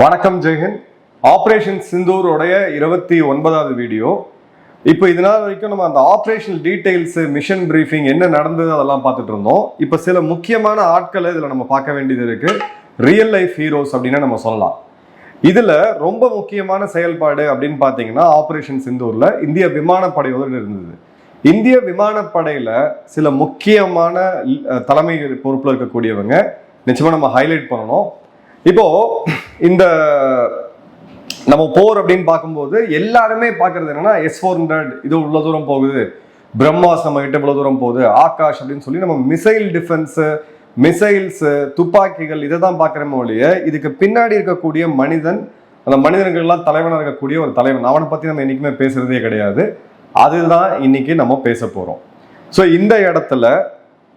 வணக்கம் ஜெயஹின் ஆப்ரேஷன் சிந்தூரோடைய இருபத்தி ஒன்பதாவது வீடியோ. இப்போ இதனால் வரைக்கும் நம்ம அந்த ஆப்ரேஷன் டீடைல்ஸ் மிஷன் பிரீஃபிங் என்ன நடந்தது அதெல்லாம் பார்த்துட்டு இருந்தோம். இப்போ சில முக்கியமான ஆட்களை இதில் நம்ம பார்க்க வேண்டியது இருக்கு. ரியல் லைஃப் ஹீரோஸ் அப்படின்னு நம்ம சொல்லலாம். இதில் ரொம்ப முக்கியமான செயல்பாடு அப்படின்னு பார்த்தீங்கன்னா ஆப்ரேஷன் சிந்தூரில் இந்திய விமானப்படையோடு இருந்தது. இந்திய விமானப்படையில் சில முக்கியமான தலைமை பொறுப்பில் இருக்கக்கூடியவங்க நிச்சயமாக நம்ம ஹைலைட் பண்ணணும். இப்போ இந்த நம்ம போர் அப்படின்னு பார்க்கும்போது எல்லாருமே பார்க்கறது என்னன்னா எஸ் ஃபோர் ஹண்ட்ரட் இது இவ்வளோ தூரம் போகுது. பிரம்மாஸ் நம்ம கிட்ட இவ்வளோ தூரம் போகுது. ஆகாஷ் அப்படின்னு சொல்லி நம்ம மிசைல் டிஃபென்ஸ் மிசைல்ஸ் துப்பாக்கிகள் இதை தான் பார்க்குறோமோ ஒழிய இதுக்கு பின்னாடி இருக்கக்கூடிய மனிதன் அந்த மனிதர்கள்லாம் தலைவனாக இருக்கக்கூடிய ஒரு தலைவன். அவனை பற்றி நம்ம என்றைக்குமே பேசுறதே கிடையாது. அதுதான் இன்னைக்கு நம்ம பேச போகிறோம் ஸோ இந்த இடத்துல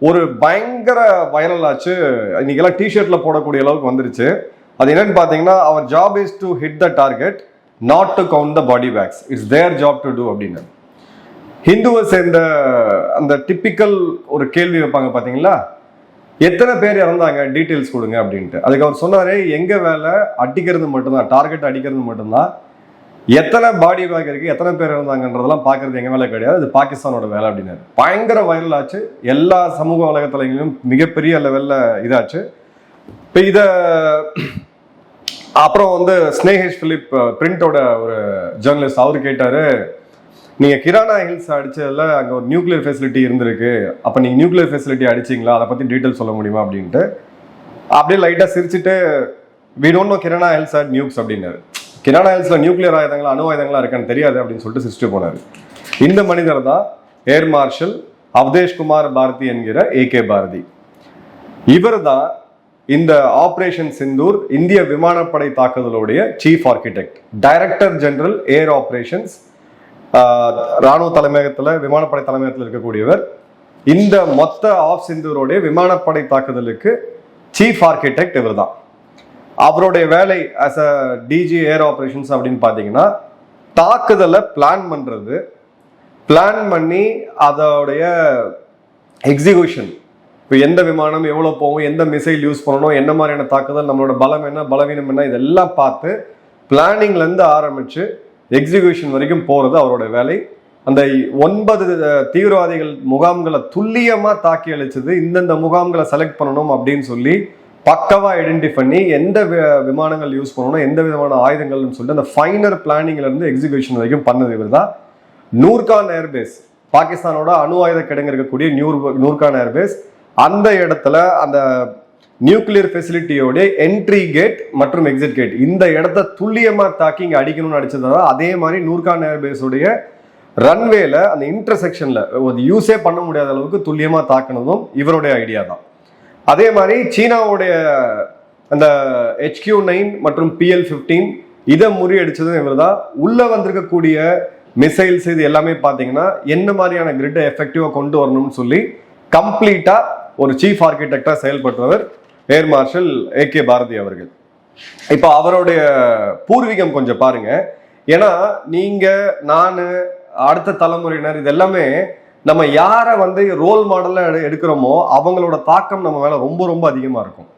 ஒரு பயங்கர வைரல் ஆச்சு. இன்னைக்கெல்லாம் டிஷர்ட்ல போடக்கூடிய அளவுக்கு வந்துருச்சு. அது என்னன்னு பார்த்தீங்கன்னா அவர் job is to hit the target not to count the body bags it's their job to do அப்படின்னு. ஹிந்துவை சேர்ந்த அந்த டிப்பிக்கல் ஒரு கேள்வி வைப்பாங்க பார்த்தீங்களா? எத்தனை பேர் இறந்தாங்க? டீட்டெயில்ஸ் கொடுங்க அப்படின்ட்டு. அதுக்கு அவர் சொன்னாரு எங்க வேலை? அடிக்கிறது மட்டும்தான். டார்கெட் அடிக்கிறது மட்டும்தான். எத்தனை பாடி பேக் இருக்கு எத்தனை பேர் இருந்தாங்கன்றதெல்லாம் பார்க்கறது எங்க வேலை கிடையாது. அது பாகிஸ்தானோட வேலை அப்படின்னாரு. பயங்கர வைரல் ஆச்சு. எல்லா சமூக வலைத்தளங்களிலும் மிகப்பெரிய லெவல்ல இதாச்சு. இப்போ இத அப்புறம் வந்து ஸ்னேகேஷ் பிலிப் பிரிண்டோட ஒரு ஜேர்னலிஸ்ட் அவர் கேட்டாரு நீங்க கிரானா ஹில்ஸ் அடிச்சதுல அங்க ஒரு நியூக்ளியர் ஃபெசிலிட்டி இருந்திருக்கு. அப்ப நீங்க நியூக்ளியர் ஃபெசிலிட்டி அடிச்சீங்களா? அதை பத்தி டீட்டெயில் சொல்ல முடியுமா? அப்படின்ட்டு. அப்படியே லைட்டா சிரிச்சுட்டு we don't know Kirana hills at nukes அப்படின்னாரு. கிரானா ஹில்ஸில் நியூக்ளியர் ஆயுதங்களா அணு ஆயுதங்களா இருக்கான்னு தெரியாது அப்படின்னு சொல்லிட்டு சிரிச்சுட்டு போனாரு. இந்த மனிதர் தான் ஏர் மார்ஷல் அவதேஷ் குமார் பாரதி என்கிற ஏ கே பாரதி. இவர் தான் இந்த ஆபரேஷன் சிந்தூர் இந்திய விமானப்படை தாக்குதலுடைய chief architect director general air operations ராணுவ தலைமையகத்தில் விமானப்படை தலைமையகத்தில் இருக்கக்கூடியவர். இந்த மொத்த ஆஃப் சிந்தூருடைய விமானப்படை தாக்குதலுக்கு சீஃப் ஆர்கிடெக்ட் இவர் தான் அவருடைய வேலை as a DG air operations அப்படின்னு பார்த்தீங்கன்னா தாக்குதலை பிளான் பண்ணுறது பிளான் பண்ணி அதோடைய எக்ஸிகியூஷன் இப்போ எந்த விமானம் எவ்வளோ போகும் எந்த மிசைல் யூஸ் பண்ணணும் என்ன மாதிரியான தாக்குதல் நம்மளோட பலம் என்ன பலவீனம் என்ன இதெல்லாம் பார்த்து பிளானிங்லேருந்து ஆரம்பித்து எக்ஸிகியூஷன் வரைக்கும் போகிறது அவரோட வேலை. அந்த ஒன்பது தீவிரவாதிகள் முகாம்களை துல்லியமாக தாக்கி அழிச்சது இந்தந்த முகாம்களை செலக்ட் பண்ணணும் அப்படின்னு சொல்லி பக்கவாக ஐடென்டிஃபை பண்ணி எந்த விமானங்கள் யூஸ் பண்ணணும் எந்த விதமான ஆயுதங்கள்னு சொல்லிட்டு அந்த ஃபைனர் பிளானிங்லேருந்து எக்ஸிகியூஷன் வரைக்கும் பண்ணது இவர் தான் நூர்கான் ஏர்பேஸ் பாகிஸ்தானோட அணு ஆயுத கிடங்கு இருக்கக்கூடிய நியூர் நூர்கான் ஏர்பேஸ் அந்த இடத்துல அந்த நியூக்ளியர் ஃபெசிலிட்டியோடைய என்ட்ரி கேட் மற்றும் எக்ஸிட் கேட் இந்த இடத்த துல்லியமாக தாக்கி இங்கே அடிக்கணும்னு அடிச்சதா அதே மாதிரி நூர்கான் ஏர்பேஸுடைய ரன்வேல அந்த இன்டர்செக்ஷனில் யூஸே பண்ண முடியாத அளவுக்கு துல்லியமாக தாக்குனதும் இவருடைய ஐடியா தான். அதே மாதிரி சீனாவுடைய அந்த ஹெச்கியூ நைன் மற்றும் பிஎல் ஃபிஃப்டீன் இதை முறியடிச்சதும் இவர் தான் உள்ளே வந்திருக்கக்கூடிய மிசைல்ஸ் இது எல்லாமே பார்த்தீங்கன்னா என்ன மாதிரியான கிரிட்டை எஃபெக்டிவாக கொண்டு வரணும்னு சொல்லி கம்ப்ளீட்டாக ஒரு சீஃப் ஆர்கிடெக்டாக செயல்பட்டவர் air marshal A K Bharti அவர்கள். இப்போ அவருடைய பூர்வீகம் கொஞ்சம் பாருங்க. ஏன்னா நீங்கள் நான் அடுத்த தலைமுறையினர் இது எல்லாமே நம்ம யாரை வந்து ரோல் மாடல்ல எடுக்கிறோமோ அவங்களோட தாக்கம் நம்ம மேல ரொம்ப ரொம்ப அதிகமா இருக்கும்.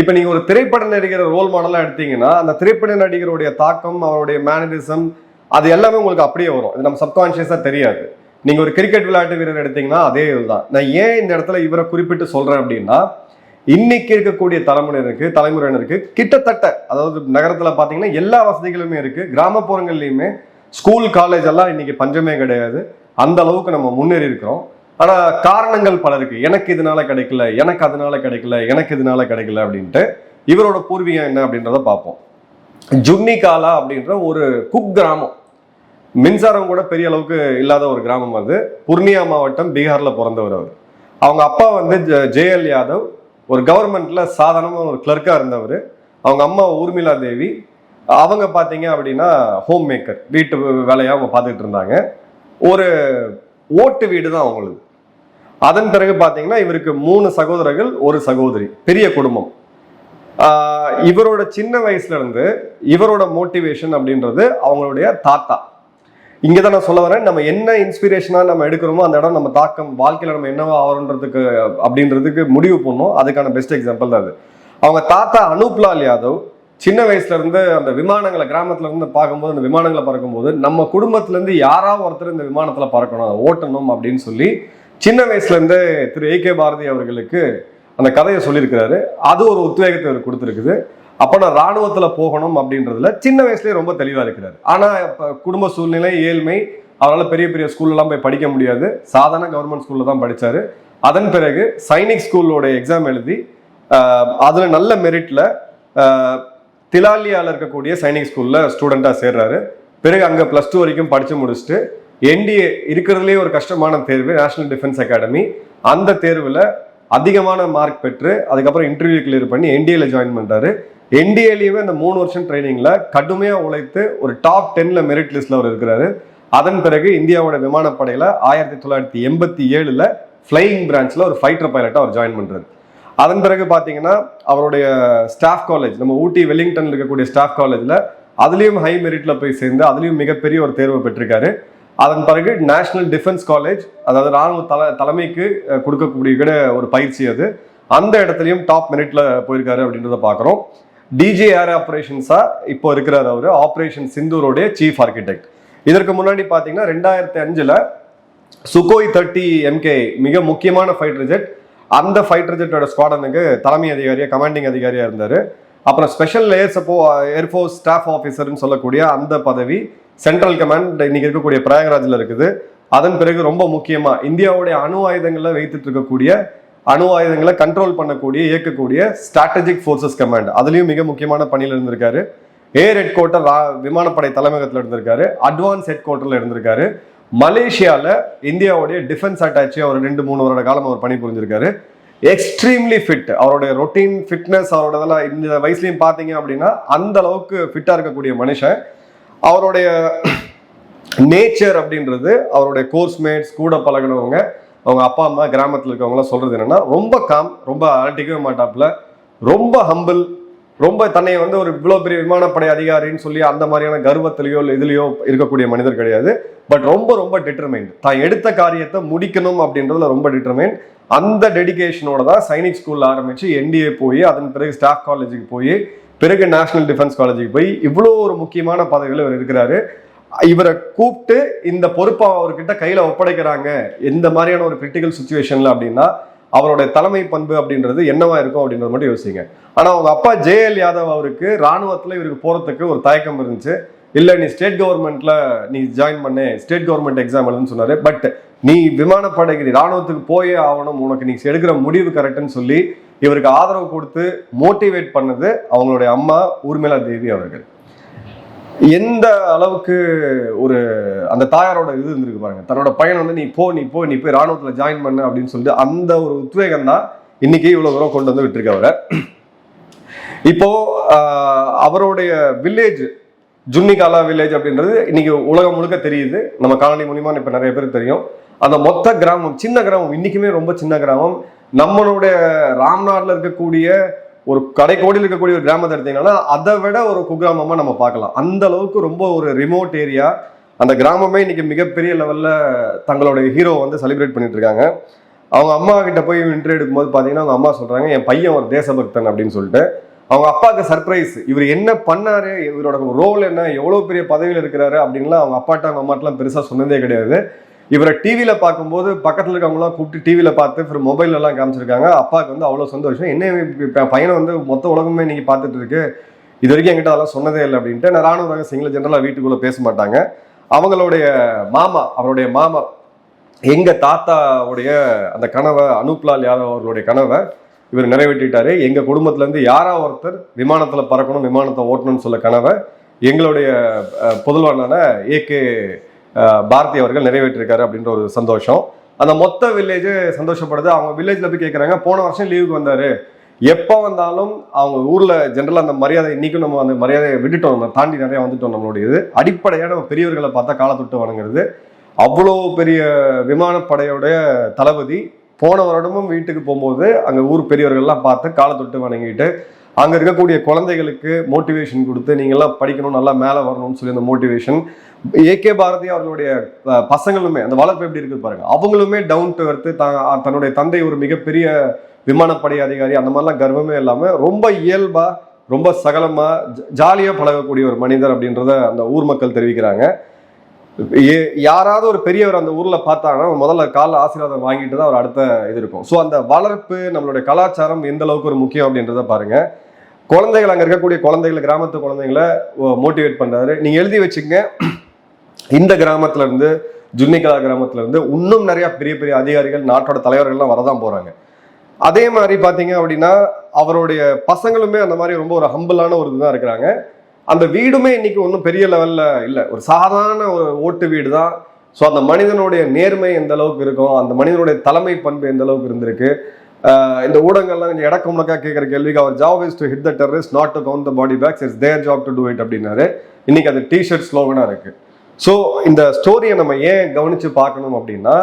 இப்போ நீங்க ஒரு திரைப்பட நடிகர் ரோல் மாடலாக எடுத்தீங்கன்னா அந்த திரைப்பட நடிகருடைய தாக்கம் அவருடைய மேனரிசம் அது எல்லாமே உங்களுக்கு அப்படியே வரும். இது நம்ம சப்கான்ஷியஸா தெரியாது. நீங்க ஒரு கிரிக்கெட் விளையாட்டு வீரர் எடுத்தீங்கன்னா அதே இதுதான். நான் ஏன் இந்த இடத்துல இவரை குறிப்பிட்டு சொல்றேன் அப்படின்னா இன்னைக்கு இருக்கக்கூடிய தலைமுறையினருக்கு தலைமுறையினருக்கு கிட்டத்தட்ட அதாவது நகரத்துல பாத்தீங்கன்னா எல்லா வசதிகளுமே இருக்கு. கிராமப்புறங்கள்லயுமே ஸ்கூல் காலேஜ் எல்லாம் இன்னைக்கு பஞ்சமே கிடையாது. அந்த அளவுக்கு நம்ம முன்னேறி இருக்கிறோம். ஆனா காரணங்கள் பல இருக்கு. எனக்கு இதனால கிடைக்கல எனக்கு அதனால கிடைக்கல எனக்கு இதனால கிடைக்கல அப்படின்ட்டு இவரோட பூர்வீகம் என்ன அப்படின்றத பார்ப்போம். ஜுன்னிகாலா அப்படின்ற ஒரு குக் கிராமம். மின்சாரம் கூட பெரிய அளவுக்கு இல்லாத ஒரு கிராமம் அது. புர்னியா மாவட்டம் பீகார்ல பிறந்தவர் அவர். அவங்க அப்பா வந்து ஜெயல் யாதவ் ஒரு கவர்மெண்ட்ல சாதாரணமாக ஒரு கிளர்க்கா இருந்தவர். அவங்க அம்மா ஊர்மிளா தேவி. அவங்க பார்த்தீங்க அப்படின்னா ஹோம் மேக்கர் வீட்டு வேலையாக அவங்க பார்த்துட்டு இருந்தாங்க. ஒரு ஓட்டு வீடு தான் அவங்களுக்கு. அதன் பிறகு பார்த்தீங்கன்னா இவருக்கு மூணு சகோதரர்கள் ஒரு சகோதரி பெரிய குடும்பம். இவரோட சின்ன வயசுல இருந்து இவரோட மோட்டிவேஷன் அப்படின்றது அவங்களுடைய தாத்தா. இங்கே தான் நான் சொல்ல வரேன் நம்ம என்ன இன்ஸ்பிரேஷனாக நம்ம எடுக்கிறோமோ அந்த இடம் நம்ம தாக்கம் வாழ்க்கையில் நம்ம என்னவா ஆகிறோன்றதுக்கு அப்படின்றதுக்கு முடிவு பண்ணோம். அதுக்கான பெஸ்ட் எக்ஸாம்பிள் தான் அது. அவங்க தாத்தா அனூப்லால் யாதவ் சின்ன வயசுல இருந்து அந்த விமானங்களை கிராமத்துல இருந்து பார்க்கும்போது அந்த விமானங்களை பறக்கும்போது நம்ம குடும்பத்துல இருந்து யாராவது ஒருத்தர் இந்த விமானத்துல பறக்கணும் அதை ஓட்டணும் அப்படின்னு சொல்லி சின்ன வயசுல இருந்து திரு ஏ கே பாரதி அவர்களுக்கு அந்த கதையை சொல்லியிருக்கிறாரு. அது ஒரு உத்வேகத்தை அவர் கொடுத்துருக்குது. அப்போ நான் இராணுவத்தில் போகணும் அப்படின்றதுல சின்ன வயசுலேயே ரொம்ப தெளிவாக இருக்கிறார். ஆனால் இப்போ குடும்ப சூழ்நிலை ஏழ்மை அவரால் பெரிய பெரிய ஸ்கூல்லலாம் போய் படிக்க முடியாது. சாதாரண கவர்மெண்ட் ஸ்கூலில் தான் படித்தார் அதன் பிறகு சைனிக் ஸ்கூலோட எக்ஸாம் எழுதி அதில் நல்ல மெரிட்டில் திலாலியாவில் இருக்கக்கூடிய சைனிக் ஸ்கூலில் ஸ்டூடெண்ட்டாக சேர்றாரு. பிறகு அங்கே ப்ளஸ் டூ வரைக்கும் படித்து முடிச்சுட்டு என்டிஏ இருக்கிறதுலே ஒரு கஷ்டமான தேர்வு நேஷனல் டிஃபென்ஸ் அகாடமி அந்த தேர்வில் அதிகமான மார்க் பெற்று அதுக்கப்புறம் இன்டர்வியூ கிளியர் பண்ணி என்டிஏல ஜாயின் பண்ணுறாரு என்டிஏலயுமே இந்த மூணு வருஷம் ட்ரைனிங்கில் கடுமையாக உழைத்து ஒரு டாப் டென்னில் மெரிட் லிஸ்ட்டில் அவர் இருக்கிறாரு. அதன் பிறகு இந்தியாவோட விமானப்படையில் ஆயிரத்தி தொள்ளாயிரத்தி எண்பத்தி ஏழில் ஃப்ளையிங் பிரான்ச்சில் ஒரு ஃபைட்டர் பைலட்டாக அவர் ஜாயின் பண்ணுறாரு அதன் பிறகு பார்த்தீங்கன்னா அவருடைய ஸ்டாஃப் காலேஜ் நம்ம ஊட்டி வெல்லிங்டனில் இருக்கக்கூடிய ஸ்டாஃப் காலேஜில் அதுலேயும் ஹை மெரிட்ல போய் சேர்ந்து அதுலேயும் மிகப்பெரிய ஒரு தேர்வு பெற்றிருக்காரு. அதன் பிறகு நேஷனல் டிஃபென்ஸ் காலேஜ் அதாவது ராணுவ தல தலைமைக்கு கொடுக்கக்கூடிய கூட ஒரு பயிற்சி அது. அந்த இடத்துலையும் டாப் மெரிட்ல போயிருக்காரு அப்படின்றத பார்க்குறோம். டிஜே ஏர் ஆபரேஷன்ஸா இப்போ இருக்கிறார் அவர் ஆப்ரேஷன் சிந்தூரோடைய சீஃப் ஆர்கிடெக்ட் இதற்கு முன்னாடி பார்த்தீங்கன்னா ரெண்டாயிரத்தி அஞ்சில் சுகோய் தேர்ட்டி எம்கே மிக முக்கியமான ஃபைட்டர் ஜெட் அந்த ஃபைட்டர் ஜெட்டோட ஸ்குவாடனுக்கு தலைமை அதிகாரியாக கமாண்டிங் அதிகாரியாக இருந்தார். அப்புறம் ஸ்பெஷல் லேயர்ஸ் சப்போ ஏர்ஃபோர்ஸ் ஸ்டாஃப் ஆஃபீஸர்னு சொல்லக்கூடிய அந்த பதவி சென்ட்ரல் கமாண்ட் இன்னைக்கு இருக்கக்கூடிய பிரயாகராஜில் இருக்குது. அதன் பிறகு ரொம்ப முக்கியமாக இந்தியாவுடைய அணு ஆயுதங்களை வைத்துட்டு இருக்கக்கூடிய அணு ஆயுதங்களை கண்ட்ரோல் பண்ணக்கூடிய இயக்கக்கூடிய ஸ்ட்ராட்டஜிக் ஃபோர்சஸ் கமாண்ட் அதுலேயும் மிக முக்கியமான பணியில் இருந்திருக்காரு. ஏர் ஹெட் குவார்ட்டர் விமானப்படை தலைமையகத்தில் இருந்திருக்காரு. அட்வான்ஸ் ஹெட் குவார்ட்டரில் இருந்திருக்காரு. மலேசியாவில் இந்தியாவுடைய டிஃபென்ஸ் அட்டாச்சி அவர் ரெண்டு மூணு வருட காலம் அவர் பணி புரிஞ்சிருக்காரு எக்ஸ்ட்ரீம்லி ஃபிட் அவருடைய ரொட்டீன் ஃபிட்னஸ் அவரோட இதெல்லாம் இந்த வயசுலையும் பார்த்தீங்க அப்படின்னா அந்த அளவுக்கு ஃபிட்டாக இருக்கக்கூடிய மனுஷன். அவருடைய நேச்சர் அப்படின்றது அவருடைய கோர்ஸ்மேட்ஸ் கூட பழகினவங்க அவங்க அப்பா அம்மா கிராமத்தில் இருக்கவங்களாம் சொல்றது என்னன்னா ரொம்ப காம் ரொம்ப அலட்டிக்கவே மாட்டாப்புல. ரொம்ப ஹம்பிள் ரொம்ப தன்னை வந்து ஒரு இவ்வளோ பெரிய விமானப்படை அதிகாரின்னு சொல்லி அந்த மாதிரியான கர்வத்திலையோ இல்லை இதுலையோ இருக்கக்கூடிய மனிதர் கிடையாது. பட் ரொம்ப ரொம்ப டிட்டர்மைண்ட் தான் எடுத்த காரியத்தை முடிக்கணும் அப்படின்றதுல ரொம்ப டிட்டர்மைண்ட் அந்த டெடிகேஷனோட தான் சைனிக் ஸ்கூலில் ஆரம்பித்து என்டிஏ போய் அதன் பிறகு ஸ்டாஃப் காலேஜுக்கு போய் பிறகு நேஷனல் டிஃபென்ஸ் காலேஜுக்கு போய் இவ்வளோ ஒரு முக்கியமான பதவியில் இவர் இருக்கிறாரு. இவரை கூப்பிட்டு இந்த பொறுப்பை அவர்கிட்ட கையில் ஒப்படைக்கிறாங்க. எந்த மாதிரியான ஒரு கிரிட்டிக்கல் சுச்சுவேஷனில் அப்படின்னா அவருடைய தலைமை பண்பு அப்படின்றது என்னவா இருக்கும் அப்படின்றத மட்டும் யோசிங்க. ஆனா அவங்க அப்பா ஜெயல் யாதவ் அவருக்கு ராணுவத்துல இவருக்கு போறதுக்கு ஒரு தயக்கம் இருந்துச்சு. இல்ல நீ ஸ்டேட் கவர்மெண்ட்ல நீ ஜாயின் பண்ணு ஸ்டேட் கவர்மெண்ட் எக்ஸாம் எழுதுன்னு சொன்னாரு. பட் நீ விமானப்படைக்கு நீ ராணுவத்துக்கு போயே ஆகணும் உனக்கு நீ எடுக்கிற முடிவு கரெக்ட்னு சொல்லி இவருக்கு ஆதரவு கொடுத்து மோட்டிவேட் பண்ணது அவங்களுடைய அம்மா ஊர்மிளா தேவி அவர்கள். எந்த அளவுக்கு ஒரு அந்த தாயாரோட இது இருந்திருக்கு பாருங்க. தன்னோட பையன் வந்து நீ போ நீ போ நீ போய் ராணுவத்தில் ஜாயின் பண்ணு அப்படின்னு சொல்லிட்டு அந்த ஒரு உத்வேகம் தான் இன்னைக்கு இவ்வளோ தூரம் கொண்டு வந்து விட்டுருக்கு அவரை. இப்போ அவருடைய வில்லேஜ் ஜுன்னிகாலா வில்லேஜ் அப்படின்றது இன்னைக்கு உலகம் முழுக்க தெரியுது. நம்ம காலனி மூலியமா இப்போ நிறைய பேருக்கு தெரியும். அந்த மொத்த கிராமம் சின்ன கிராமம் இன்னைக்குமே ரொம்ப சின்ன கிராமம். நம்மளுடைய ராம்நாட்ல இருக்கக்கூடிய ஒரு கடைக்கோடியில் இருக்கக்கூடிய ஒரு கிராமத்தை எடுத்தீங்கன்னா அதை விட ஒரு குக்கிராமமா நம்ம பார்க்கலாம். அந்த அளவுக்கு ரொம்ப ஒரு ரிமோட் ஏரியா அந்த கிராமமே இன்னைக்கு மிகப்பெரிய லெவல்ல தங்களுடைய ஹீரோ வந்து செலிப்ரேட் பண்ணிட்டு இருக்காங்க. அவங்க அம்மா கிட்ட போய் இன்டர்வியூ எடுக்கும்போது பார்த்தீங்கன்னா அவங்க அம்மா சொல்றாங்க என் பையன் ஒரு தேசபக்தன் அப்படின்னு சொல்லிட்டு. அவங்க அப்பாவுக்கு சர்ப்ரைஸ் இவர் என்ன பண்ணாரு? இவரோட ரோல் என்ன? எவ்வளவு பெரிய பதவியில் இருக்கிறாரு? அப்படின்லாம் அவங்க அப்பாட்ட அவங்க அம்மாட்டெல்லாம் பெருசா சொன்னதே கிடையாது. இவரை டிவியில் பார்க்கும்போது பக்கத்தில் இருக்கவங்களாம் கூப்பிட்டு டிவியில் பார்த்து அப்புறம் மொபைல் எல்லாம் காமிச்சிருக்காங்க. அப்பாவுக்கு வந்து அவ்வளோ சந்தோஷம். என்ன பையனை வந்து மொத்த உலகமே இன்றைக்கி பார்த்துட்டு இருக்கு. இது வரைக்கும் என்கிட்ட அதெல்லாம் சொன்னதே இல்லை அப்படின்ட்டு. நான் ராணுவ ரகசியங்களை ஜென்ரலாக வீட்டுக்குள்ளே பேச மாட்டாங்க. அவங்களுடைய மாமா அவருடைய மாமா எங்கள் தாத்தாவுடைய அந்த கனவை அனூப்லால் யாதவ் அவர்களுடைய கனவை இவர் நிறைவேற்றிட்டாரு. எங்கள் குடும்பத்துலேருந்து யாரா ஒருத்தர் விமானத்தில் பறக்கணும் விமானத்தை ஓட்டணும்னு சொல்ல கனவை எங்களுடைய அஹ், புதல்வனான ஏகே பாரதி அவர்கள் நிறைவேற்றிருக்காரு அப்படின்ற ஒரு சந்தோஷம். அந்த மொத்த வில்லேஜ் சந்தோஷப்படுது. அவங்க வில்லேஜில் போய் கேட்குறாங்க போன வருஷம் லீவுக்கு வந்தார். எப்போ வந்தாலும் அவங்க ஊரில் ஜென்ரலாக அந்த மரியாதை இன்றைக்கும் நம்ம அந்த மரியாதையை விட்டுட்டோம். நம்ம தாண்டி நிறையா வந்துட்டோம் நம்மளுடைய இது அடிப்படையாக நம்ம பெரியவர்களை பார்த்தா காலத்தொட்டு வணங்குறது. அவ்வளோ பெரிய விமானப்படையோடைய தளபதி போன வருடமும் வீட்டுக்கு போகும்போது அங்கே ஊர் பெரியவர்கள்லாம் பார்த்து காலத்தொட்டு வணங்கிட்டு அங்க இருக்கக்கூடிய குழந்தைகளுக்கு மோட்டிவேஷன் கொடுத்து நீங்க எல்லாம் படிக்கணும் நல்லா மேலே வரணும்னு சொல்லி அந்த மோட்டிவேஷன் ஏகே பாரதி அவர்களுடைய பசங்களுமே அந்த வளர்ப்பு எப்படி இருக்குது பாருங்க. அவங்களுமே டவுன் டு எர்த்து தன்னுடைய தந்தை ஒரு மிகப்பெரிய விமானப்படை அதிகாரி அந்த மாதிரிலாம் கர்வமே இல்லாம ரொம்ப இயல்பா ரொம்ப சகலமா ஜாலியா பழகக்கூடிய ஒரு மனிதர் அப்படின்றத அந்த ஊர் மக்கள் தெரிவிக்கிறாங்க. ஏ- யாராவது ஒரு பெரியவர் அந்த ஊர்ல பார்த்தாங்கன்னா முதல்ல கால ஆசீர்வாதம் வாங்கிட்டு தான் அவர் அடுத்த இது இருக்கும். ஸோ அந்த வளர்ப்பு நம்மளுடைய கலாச்சாரம் எந்த அளவுக்கு ஒரு முக்கியம் அப்படின்றத பாருங்க. குழந்தைகள் அங்கே இருக்கக்கூடிய குழந்தைகளை கிராமத்து குழந்தைங்கள மோட்டிவேட் பண்ணுறாரு நீங்கள் எழுதி வச்சுக்கங்க. இந்த கிராமத்துலேருந்து ஜுன்னிகலா கிராமத்துலேருந்து இன்னும் நிறையா பெரிய பெரிய அதிகாரிகள் நாட்டோட தலைவர்கள்லாம் வரதான் போகிறாங்க அதே மாதிரி பார்த்தீங்க அப்படின்னா அவருடைய பசங்களுமே அந்த மாதிரி ரொம்ப ஒரு ஹம்பிளான ஒரு இதுதான் இருக்கிறாங்க. அந்த வீடுமே இன்னைக்கு ஒன்றும் பெரிய லெவலில் இல்லை. ஒரு சாதாரண ஒரு ஓட்டு வீடு தான் ஸோ அந்த மனிதனுடைய நேர்மை எந்த அளவுக்கு இருக்கும் அந்த மனிதனுடைய தலைமை பண்பு எந்த அளவுக்கு இருந்திருக்கு இந்த ஊடகங்கள்லாம் கொஞ்சம் இடக்கு முடக்கா கேட்குற கேள்விக்கு அவர் job is to hit the terrorist not to count the body bags it's their job to do it அப்படின்னாரு. இன்னைக்கு அது டிஷர்ட் ஸ்லோகனாக இருக்கு. ஸோ இந்த ஸ்டோரியை நம்ம ஏன் கவனித்து பார்க்கணும் அப்படின்னா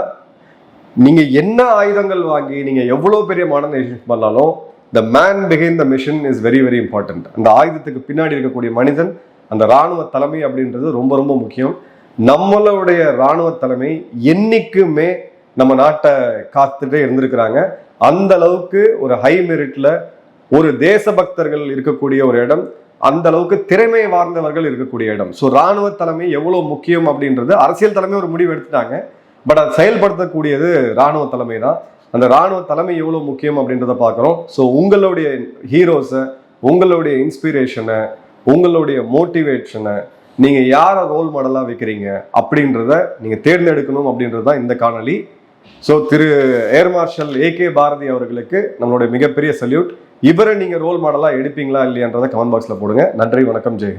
நீங்கள் என்ன ஆயுதங்கள் வாங்கி நீங்கள் எவ்வளோ பெரிய மாடர்னைசேஷன் பண்ணாலும் the man behind the machine is very very important அந்த ஆயுதத்துக்கு பின்னாடி இருக்கக்கூடிய மனிதன் அந்த ராணுவ தலைமை அப்படின்றது ரொம்ப ரொம்ப முக்கியம். நம்மளுடைய ராணுவ தலைமை என்னைக்குமே நம்ம நாட்டை காத்துட்டே இருந்திருக்கிறாங்க. அந்த அளவுக்கு ஒரு ஹை மெரிட்ல ஒரு தேசபக்தர்கள் இருக்கக்கூடிய ஒரு இடம் அந்த அளவுக்கு திறமை வார்ந்தவர்கள் இருக்கக்கூடிய இடம். ஸோ ராணுவ தலைமை எவ்வளவு முக்கியம் அப்படின்றது அரசியல் தலைமை ஒரு முடிவு எடுத்துட்டாங்க. பட் அதை செயல்படுத்தக்கூடியது ராணுவ தலைமை தான். அந்த ராணுவ தலைமை எவ்வளவு முக்கியம் அப்படின்றத பார்க்குறோம். ஸோ உங்களுடைய ஹீரோஸை உங்களுடைய இன்ஸ்பிரேஷனை உங்களுடைய மோட்டிவேஷனை நீங்க யாரை ரோல் மாடலாக வைக்கிறீங்க அப்படின்றத நீங்க தேர்ந்தெடுக்கணும் அப்படின்றது தான் இந்த காணொலி so Thiru air marshal A K Bharti அவர்களுக்கு நம்மளுடைய மிகப்பெரிய சல்யூட் இவரை நீங்கள் ரோல் மாடலா எடுப்பீங்களா இல்லையான்றதை கமெண்ட் பாக்ஸ்ல போடுங்க. நன்றி வணக்கம் ஜெய்